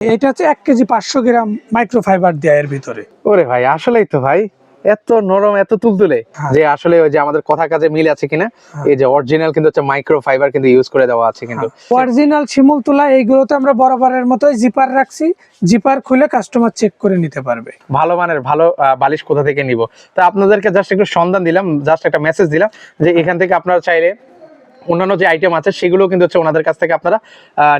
এটা হচ্ছে এক কেজি পাঁচশো গ্রাম মাইক্রোফাইবার দেয় এর ভিতরে। ওরে ভাই আসলেই তো ভাই। এত নরম এত তুলতুলে। হ্যাঁ। যে আসলে ওই যে আমাদের কথা কাজে মিল আছে কিনা হ্যাঁ। এই যে অরিজিনাল কিন্তু হচ্ছে মাইক্রো ফাইবার কিন্তু ইউজ করে দেওয়া আছে কিন্তু। অরিজিনাল শিমুল তুলা এইগুলোতে আমরা বরাবরের মতো জিপার রাখছি। জিপার খুলে কাস্টমার চেক করে নিতে পারবে। ভালো মানের ভালো বালিশ কোথা থেকে নিব? তা আপনাদেরকে জাস্ট একটু সন্ধান দিলাম জাস্ট একটা মেসেজ দিলাম যে এখান থেকে আপনারা চাইলে অন্যান্য যে আইটেম আছে সেগুলো কিন্তু হচ্ছে ওনাদের কাছ থেকে আপনারা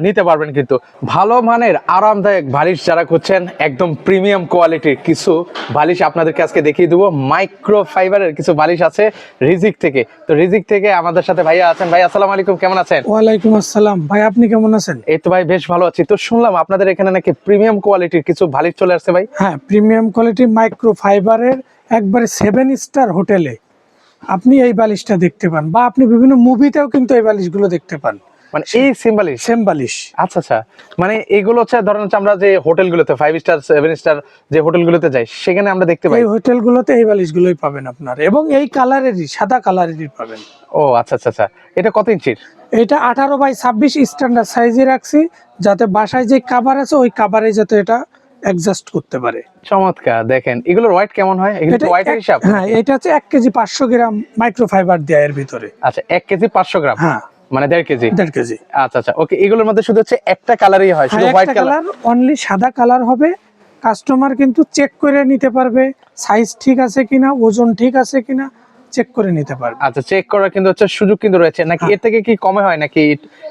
নিতে পারবেন কিন্তু। ভালো মানের আরামদায়ক বালিশ যারা খুঁজছেন একদম প্রিমিয়াম কোয়ালিটির কিছু বালিশ আপনাদেরকে আজকে দেখিয়ে দেবো। মাইক্রো ফাইবারের কিছু বালিশ আছে রিজিক থেকে। তো রিজিক থেকে আমাদের সাথে ভাইয়া আছেন। ভাই আসসালামু আলাইকুম কেমন আছেন? ওয়ালাইকুম আসসালাম। ভাই আপনি কেমন আছেন? এই তো ভাই বেশ ভালো আছি। তো শুনলাম আপনাদের এখানে নাকি প্রিমিয়াম কোয়ালিটির কিছু বালিশ চলে আসছে ভাই। হ্যাঁ প্রিমিয়াম কোয়ালিটি মাইক্রো ফাইবারের একবারে সেভেন স্টার হোটেলে আপনি এই বালিশটা দেখতে পান বা আপনি বিভিন্ন মুভিতেও কিন্তু এই বালিশগুলো দেখতে পান। মানে এই সিম বালিশ? সেম বালিশ। আচ্ছা আচ্ছা। মানে এগুলো হচ্ছে ধরেন হচ্ছে আমরা যে হোটেলগুলোতে ফাইভ স্টার সেভেন স্টার যে হোটেলগুলোতে যাই সেখানে আমরা দেখতে পাই। এই হোটেলগুলোতে এই বালিশগুলোই পাবেন আপনার এবং এই কালারেরই সাদা কালারেরই পাবেন। ও আচ্ছা আচ্ছা আচ্ছা। এটা কত ইঞ্চির? এটা আঠারো বাই ছাব্বিশ স্ট্যান্ডার্ড সাইজে রাখছি যাতে বাসায় যে কাভার আছে ওই কাভারে যাতে এটা অ্যাডজাস্ট করতে পারে। চমৎকার দেখেন এগুলোর ওয়েট কেমন হয়? এগুলো হিসাব? হ্যাঁ এটা হচ্ছে এক কেজি পাঁচশো গ্রাম মাইক্রোফাইবার দেয় এর ভিতরে। আচ্ছা এক কেজি পাঁচশো গ্রাম? হ্যাঁ। মানে দেড় কেজি? দেড় কেজি। আচ্ছা আচ্ছা ওকে এগুলোর মধ্যে শুধু হচ্ছে একটা কালারই হয় শুধু হ্যাঁ, হোয়াইট কালার অনলি সাদা কালার হবে। কাস্টমার কিন্তু চেক করে নিতে পারবে সাইজ ঠিক আছে কিনা ওজন ঠিক আছে কিনা চেক করে নিতে পারবে। আচ্ছা চেক করার কিন্তু হচ্ছে সুযোগ কিন্তু রয়েছে। নাকি হ্যাঁ। এর থেকে কি কমে হয় নাকি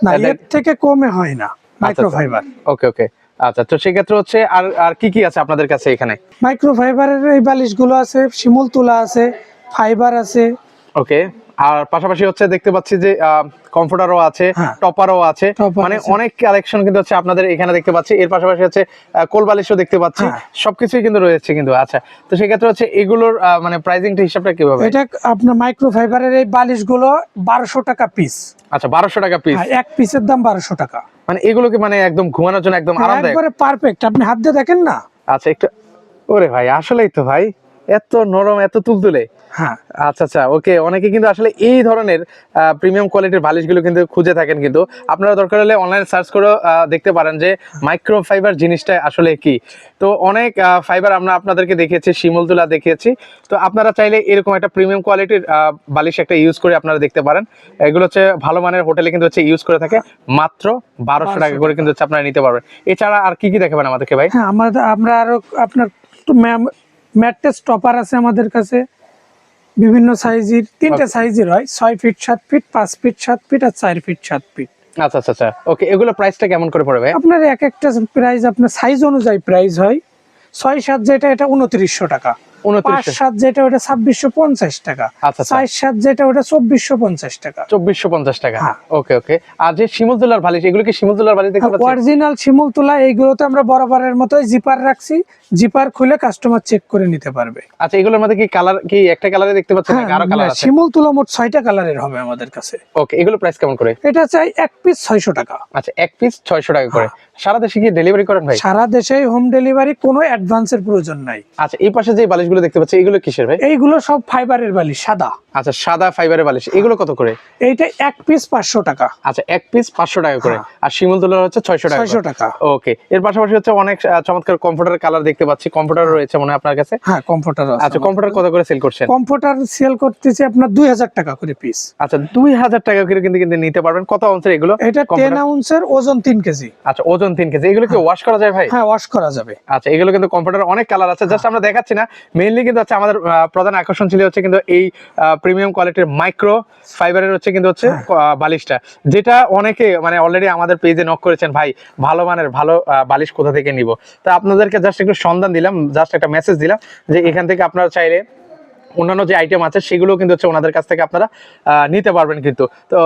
না এর থেকে কমে হয় না মাইক্রোফাইবার ওকে ওকে। আচ্ছা তো সেক্ষেত্রে হচ্ছে আর আর কি কি আছে আপনাদের কাছে এখানে? মাইক্রোফাইবারের এই বালিশগুলো আছে শিমুল তুলা আছে ফাইবার আছে। ওকে আর পাশাপাশি হচ্ছে দেখতে পাচ্ছি যে কমফোর্টারও আছে হ্যাঁ। টপারও আছে। মানে অনেক কালেকশন কিন্তু হচ্ছে আপনাদের এখানে দেখতে পাচ্ছি। এর পাশাপাশি হচ্ছে কোল বালিশও দেখতে পাচ্ছি। হ্যাঁ। সবকিছুই কিন্তু রয়েছে কিন্তু আচ্ছা। তো সেক্ষেত্রে হচ্ছে এগুলোর মানে প্রাইসিংটা হিসাবটা কীভাবে? এটা আপনার মাইক্রোফাইবারের এই বালিশগুলো বারোশো টাকা পিস আচ্ছা বারোশো টাকা পিস এক পিসের দাম বারোশো টাকা। মানে এগুলোকে মানে একদম ঘুমানোর জন্য একদম আরামদায়ক। একবারে পারফেক্ট আপনি হাত দিয়ে দেখেন না? আচ্ছা একটু ওরে ভাই আসলেই তো ভাই এত নরম এত তুলতুলে। হ্যাঁ আচ্ছা আচ্ছা ওকে, অনেকে কিন্তু আসলে এই ধরনের প্রিমিয়াম কোয়ালিটির বালিশগুলো কিন্তু খুঁজে থাকেন কিন্তু। আপনারা দরকার হলে অনলাইনে সার্চ করে দেখতে পারেন যে মাইক্রো ফাইবার জিনিসটা আসলে কি। তো অনেক ফাইবার আমরা আপনাদেরকে দেখিয়েছি শিমুল তুলা দেখিয়েছি। তো আপনারা চাইলে এরকম একটা প্রিমিয়াম কোয়ালিটির বালিশ একটা ইউজ করে আপনারা দেখতে পারেন। এগুলো হচ্ছে ভালো মানের হোটেলে কিন্তু হচ্ছে ইউজ করে থাকে, মাত্র বারোশো টাকা করে কিন্তু হচ্ছে আপনারা নিতে পারবেন। এছাড়া আর কি কি দেখাবেন আমাদেরকে ভাই? হ্যাঁ আমরা আরও আপনার ম্যাম, ম্যাট্রেস টপার আছে আমাদের কাছে। বিভিন্ন সাইজের তিনটে সাইজের হয় ছয় ফিট সাত ফিট পাঁচ ফিট সাত ফিট আর চার ফিট সাত ফিট। আচ্ছা আচ্ছা আচ্ছা। ওকে এগুলো প্রাইসটা কেমন করে পড়বে আপনার এক একটা প্রাইস আপনার সাইজ অনুযায়ী প্রাইস হয়। ছয় সাত যেটা এটা উনত্রিশশো টাকা। পাঁচ সাত যেটা ওটা ছাব্বিশশো পঞ্চাশ টাকা। আচ্ছা, আচ্ছা। সাত যেটা ওটা চব্বিশশো পঞ্চাশ টাকা। চব্বিশশো পঞ্চাশ টাকা। হ্যাঁ। ওকে ওকে। আর যে শিমুল তুলার বালিশ এগুলো কি শিমুল তুলার বালিশ অরিজিনাল শিমুল তুলা এইগুলোতে আমরা বরাবরের মতোই জিপার রাখছি। জিপার খুলে কাস্টমার চেক করে নিতে পারবে। আচ্ছা এগুলোর মধ্যে কি কালার কি একটা কালারে দেখতে পাচ্ছেন আরও কালার হ্যাঁ আছে? শিমুল তুলা মোট ছয়টা কালারের হবে আমাদের কাছে। ওকে এগুলো প্রাইস কেমন করে? এটা চাই এক পিস ছয়শো টাকা। আচ্ছা এক পিস ছয়শো টাকা করে। হ্যাঁ। সারা দেশে কি ডেলিভারি করেন ভাই? সারা দেশে হোম ডেলিভারি কোনো অ্যাডভান্সের প্রয়োজন নাই। আচ্ছা এই পাশে যে বালিশগুলো দেখতে পাচ্ছি এগুলো কিসের ভাই? এইগুলো সব ফাইবারের বালি সাদা। আচ্ছা সাদা ফাইবারের বালিশ এগুলো কত করে? এইটা এক পিস পাঁচশো টাকা। আচ্ছা এক পিস পাঁচশো টাকা করে। হ্যাঁ। আর শিমুল তুলার হচ্ছে ছয়শো টাকা ছয়শো টাকা। ওকে এর পাশাপাশি হচ্ছে অনেক চমৎকার কমফোর্টার কালার দেখতে পাচ্ছি। কমফোর্টার রয়েছে মনে আপনার কাছে? হ্যাঁ কমফোর্টার আচ্ছা কমফোর্টার কত করে সেল করছেন? কমফোর্টার সেল করতেছি আপনার দুই হাজার টাকা করে পিস আচ্ছা দুই হাজার টাকা করে কিন্তু কিন্তু নিতে পারবেন। কত অঞ্চের এগুলো? এটা টেন? আউন্সের ওজন তিন কেজি। আচ্ছা ওজন তিন কেজি। এগুলো কি ওয়াশ করা যায় ভাই? হ্যাঁ ওয়াশ করা যাবে। আচ্ছা এগুলো কিন্তু কম্পিউটার অনেক কালার আছে। জাস্ট আমরা দেখাচ্ছি না। মেইনলি কিন্তু হচ্ছে আমাদের প্রধান আকর্ষণ ছিল হচ্ছে কিন্তু এই প্রিমিয়াম কোয়ালিটির মাইক্রো ফাইবারের হচ্ছে কিন্তু হচ্ছে হ্যাঁ। বালিশটা। যেটা অনেকে মানে অলরেডি আমাদের পেজে নক করেছেন ভাই ভালো মানের ভালো বালিশ কোথা থেকে নিব? তা আপনাদেরকে জাস্ট একটু সন্ধান দিলাম জাস্ট একটা মেসেজ দিলাম যে এখান থেকে আপনারা চাইলে অন্যান্য যে আইটেম আছে সেগুলো কিন্তু হচ্ছে ওনাদের কাছ থেকে আপনারা নিতে পারবেন কিন্তু। তো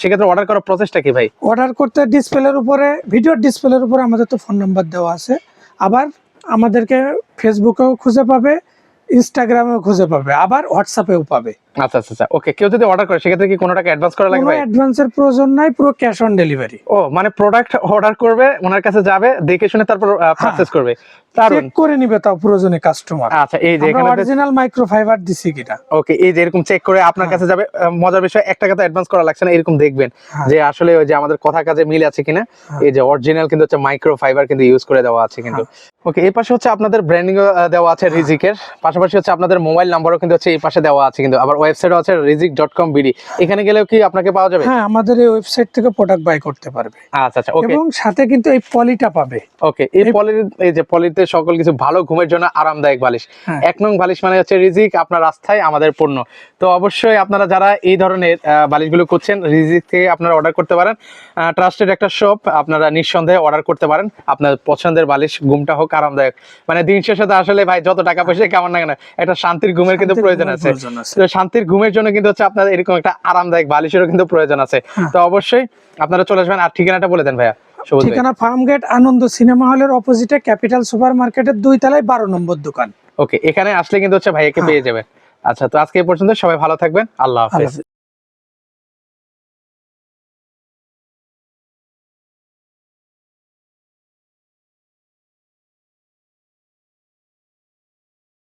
সেক্ষেত্রে অর্ডার করার প্রসেসটা কি ভাই? অর্ডার করতে ডিসপ্লের উপরে ভিডিওর ডিসপ্লের উপরে আমাদের তো ফোন নাম্বার দেওয়া আছে। আবার আমাদেরকে ফেসবুকেও খুঁজে পাবে ইনস্টাগ্রামেও খুঁজে পাবে আবার হোয়াটসঅ্যাপেও পাবে। আচ্ছা আচ্ছা আচ্ছা। ওকে কেউ যদি অর্ডার করে সেক্ষেত্রে কি কোনো টাকা অ্যাডভান্স করা লাগবে? অ্যাডভান্সের প্রয়োজন নাই পুরো ক্যাশ অন ডেলিভারি ও মানে প্রোডাক্ট অর্ডার করবে ওনার কাছে যাবে দেখে শুনে তারপর পারচেস করবে। চেক করে নিবে তাও প্রয়োজনে কাস্টমার আচ্ছা এই যে এখানে অরিজিনাল মাইক্রোফাইবার দিছি কিনা। ওকে এই যে এরকম চেক করে আপনার কাছে যাবে মজার বিষয় এক টাকা তো অ্যাডভান্স করা লাগছে না এরকম দেখবেন। হ্যাঁ। যে আসলে ওই যে আমাদের কথা কাজে মিল আছে কিনা এই যে অরিজিনাল কিন্তু হচ্ছে মাইক্রো ফাইবার কিন্তু ইউজ করে দেওয়া আছে কিন্তু। ওকে এই পাশে হচ্ছে আপনাদের ব্র্যান্ডিং দেওয়া আছে রিজিকের পাশাপাশি হচ্ছে আপনাদের মোবাইল নাম্বারও কিন্তু হচ্ছে এই পাশে দেওয়া আছে কিন্তু। আবার ওয়েবসাইটও আছে রিজিক ডট কম বিডি এখানে গেলেও কি আপনাকে পাওয়া যাবে? হ্যাঁ আমাদের এই ওয়েবসাইট থেকে প্রোডাক্ট বাই করতে পারবে। আচ্ছা আচ্ছা ওকে এবং সাথে কিন্তু এই পলিটা পাবে। ওকে এই পলির এই যে পলিতে সকল কিছু ভালো ঘুমের জন্য আরামদায়ক বালিশ। হ্যাঁ। এক নং বালিশ মানে হচ্ছে রিজিক আপনার রাস্তায় আমাদের পণ্য। তো অবশ্যই আপনারা যারা এই ধরনের বালিশগুলো করছেন রিজিক থেকে আপনারা অর্ডার করতে পারেন। ট্রাস্টেড একটা শপ আপনারা নিঃসন্দেহে অর্ডার করতে পারেন। আপনার পছন্দের বালিশ ঘুমটা হোক আরামদায়ক। মানে দিন শেষে তো আসলে ভাই যত টাকা পয়সা কেমন না কেন একটা শান্তির ঘুমের কিন্তু প্রয়োজন আছে। প্রয়োজন আছে। শান্তির ঘুমের জন্য কিন্তু হচ্ছে আপনার এরকম একটা আরামদায়ক বালিশেরও কিন্তু প্রয়োজন আছে। হ্যাঁ। তো অবশ্যই আপনারা চলে আসবেন। আর ঠিকানাটা বলে দেন ভাইয়া ঠিকানা ফার্ম গেট আনন্দ সিনেমা হলের অপোজিটে ক্যাপিটাল সুপার মার্কেটের দুই তলায় বারো নম্বর দোকান। ওকে এখানে আসলে কিন্তু হচ্ছে ভাইয়াকে পেয়ে যাবেন। আচ্ছা তো আজকে এই পর্যন্ত সবাই ভালো থাকবেন। আল্লাহ হাফেজ।